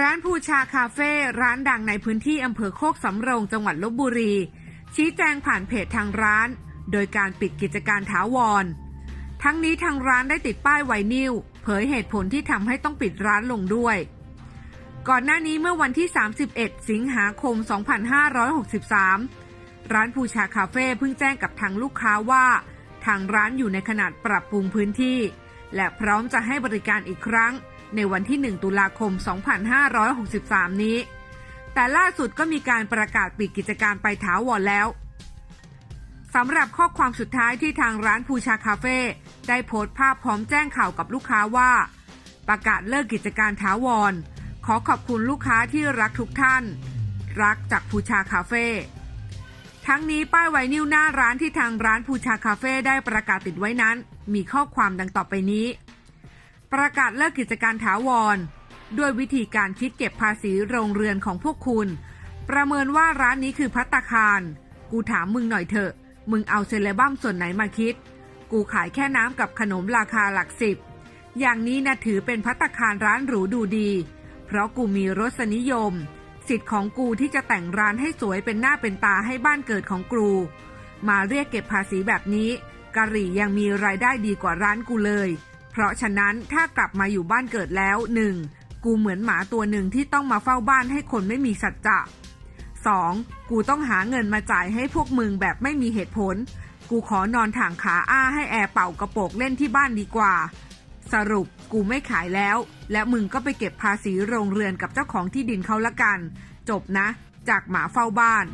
ร้านภูชาคาเฟ่ร้านดังในพื้นที่อำเภอโคกสำโรงจังหวัดลบบุรี ชี้แจงผ่านเพจทางร้าน โดยการปิดกิจการถาวร ทั้งนี้ทางร้านได้ติดป้ายไวนิลเผยเหตุผลที่ทำให้ต้องปิดร้านลงด้วย ก่อนหน้านี้เมื่อวันที่ 31 สิงหาคม 2563 ร้านภูชาคาเฟ่เพิ่งแจ้งกับทางลูกค้าว่า ทางร้านอยู่ในขนาดปรับปรุงพื้นที่ และพร้อมจะให้บริการอีกครั้ง ในวันที่ 1 ตุลาคม 2563 นี้ แต่ล่าสุดก็มีการประกาศปิดกิจการไปถาวรแล้วสำหรับข้อความสุดท้ายที่ทางร้านภูชาคาเฟ่ได้โพสต์ภาพพร้อมแจ้งข่าวกับลูกค้าว่า ประกาศเลิกกิจการถาวร ขอขอบคุณลูกค้าที่รักทุกท่าน รักจากภูชาคาเฟ่ทั้งนี้ป้ายไวนิวหน้าร้านที่ทางร้านภูชาคาเฟ่ได้ประกาศติดไว้นั้น มีข้อความดังต่อไปนี้ ประกาศเลิกกิจการถาวร ด้วยวิธีการคิดเก็บภาษีโรงเรือนของพวกคุณ ประเมินว่าร้านนี้คือพัตตาคาร กูถามมึงหน่อยเถอะ มึงเอาเซเลบัมส่วนไหนมาคิด กูขายแค่น้ำกับขนมราคาหลักสิบ อย่างนี้นะถือเป็นพัตตาคารร้านหรูดูดี เพราะกูมีรสนิยม สิทธิ์ของกูที่จะแต่งร้านให้สวยเป็นหน้าเป็นตาให้บ้านเกิดของกูมาเรียกเก็บภาษีแบบนี้กะหรี่ยังมีรายได้ดีกว่าร้านกูเลย ราะฉะนั้นถ้ากลับมาอยู่บ้านเกิดแล้วหนึ่งกูเหมือนหมาตัวหนึ่งที่ต้องมาเฝ้าบ้านให้คนไม่มีสัจจะ 2. กูต้องหาเงินมาจ่ายให้พวกมึงแบบไม่มีเหตุผล กูขอนอนถ่างขาอ้าให้แอร์เป่ากระโปกเล่นที่บ้านดีกว่า สรุปกูไม่ขายแล้ว และมึงก็ไปเก็บภาษีโรงเรือนกับเจ้าของที่ดินเขาละกัน จบนะ จากหมาเฝ้าบ้าน